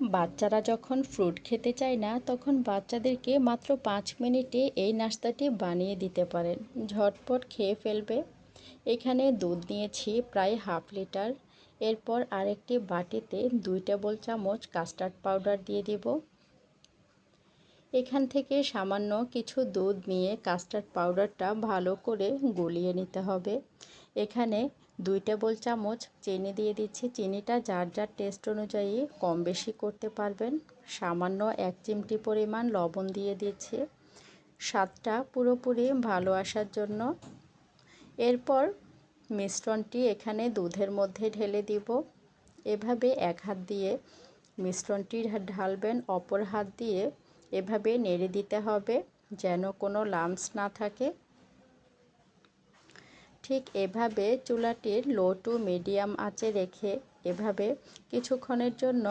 বাচ্চারা যখন ফ্রুট খেতে চায় না, তখন বাচ্চাদেরকে মাত্র পাঁচ মিনিটে এই নাস্তাটি বানিয়ে দিতে পারেন। ঝটপট খেয়ে ফেলবে। এখানে দুধ নিয়েছি প্রায় হাফ লিটার। এরপর আরেকটি বাটিতে দুই টেবিল চামচ কাস্টার্ড পাউডার দিয়ে দিব। এখান থেকে সামান্য কিছু দুধ নিয়ে কাস্টার্ড পাউডারটা ভালো করে গলিয়ে নিতে হবে। এখানে দুই টেবিল চামচ চিনি দিয়ে দিচ্ছি। চিনিটা যার যার টেস্ট অনুযায়ী কম বেশি করতে পারবেন। সামান্য এক চিমটি পরিমাণ লবণ দিয়ে দিচ্ছি। স্বাদটা পুরোপুরি ভালো আসার জন্য। এরপর মিশ্রণটি এখানে দুধের মধ্যে ঢেলে দিব। এভাবে এক হাত দিয়ে মিশ্রণটি ঢালবেন, অপর হাত দিয়ে এভাবে নেড়ে দিতে হবে যেন কোনো লামস না থাকে। ঠিক এভাবে চুলাটির লো টু মিডিয়াম আঁচে রেখে এভাবে কিছুক্ষণের জন্য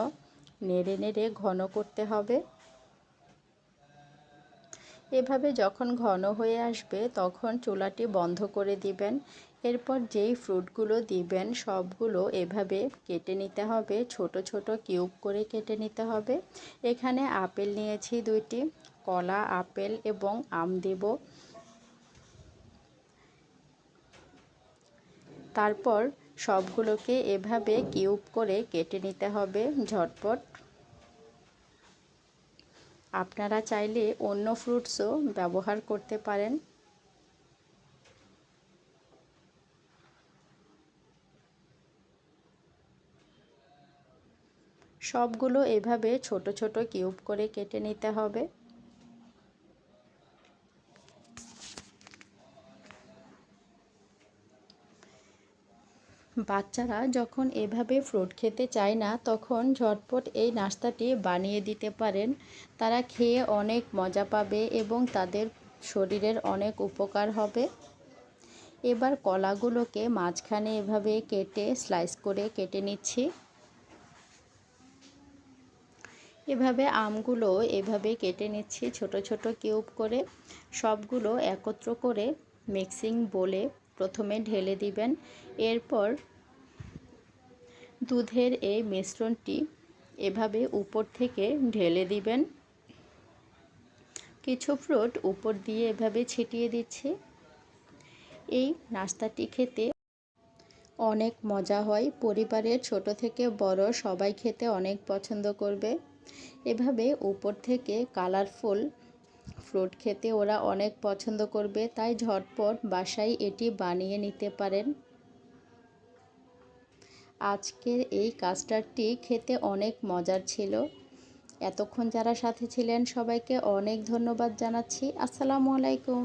নেড়ে নেড়ে ঘন করতে হবে। এভাবে যখন ঘন হয়ে আসবে, তখন চুলাটি বন্ধ করে দিবেন। এরপর যেই ফ্রুটগুলো দিবেন, সবগুলো এভাবে কেটে নিতে হবে। ছোট ছোট কিউব করে কেটে নিতে হবে। এখানে আপেল নিয়েছি দুইটি, কলা, আপেল এবং আম দেব। তারপর সবগুলোকে এভাবে কিউব করে কেটে নিতে হবে ঝটপট। আপনারা চাইলে অন্য ফ্রুটসও ব্যবহার করতে পারেন। সবগুলো এভাবে ছোট ছোট কিউব করে কেটে নিতে হবে। বাচ্চারা যখন এভাবে ফ্রুট খেতে চায় না, তখন ঝটপট এই নাস্তাটি বানিয়ে দিতে পারেন। তারা খেয়ে অনেক মজা পাবে এবং তাদের শরীরের অনেক উপকার হবে। এবার কলাগুলোকে মাঝখানে এভাবে কেটে স্লাইস করে কেটে নিচ্ছি। এভাবে আমগুলো এভাবে কেটে নিচ্ছি ছোট ছোট কিউব করে। সবগুলো একত্র করে মিক্সিং বলে প্রথমে ঢেলে দিবেন। এরপর দুধের এই মিশ্রণটি এভাবে উপর থেকে ঢেলে দিবেন। কিছু ফ্রুট উপর দিয়ে এভাবে ছিটিয়ে দিচ্ছি। এই নাস্তাটি খেতে অনেক মজা হয়। পরিবারের ছোট থেকে বড় সবাই খেতে অনেক পছন্দ করবে। এভাবে উপর থেকে কালারফুল ফ্রুট খেতে ওরা অনেক পছন্দ করবে, তাই ঝটপট বাসায় এটি বানিয়ে নিতে পারেন। আজকের এই কাস্টার্ডটি খেতে অনেক মজার ছিল। এতক্ষণ যারা সাথে ছিলেন সবাইকে অনেক ধন্যবাদ জানাচ্ছি। আসসালামু আলাইকুম।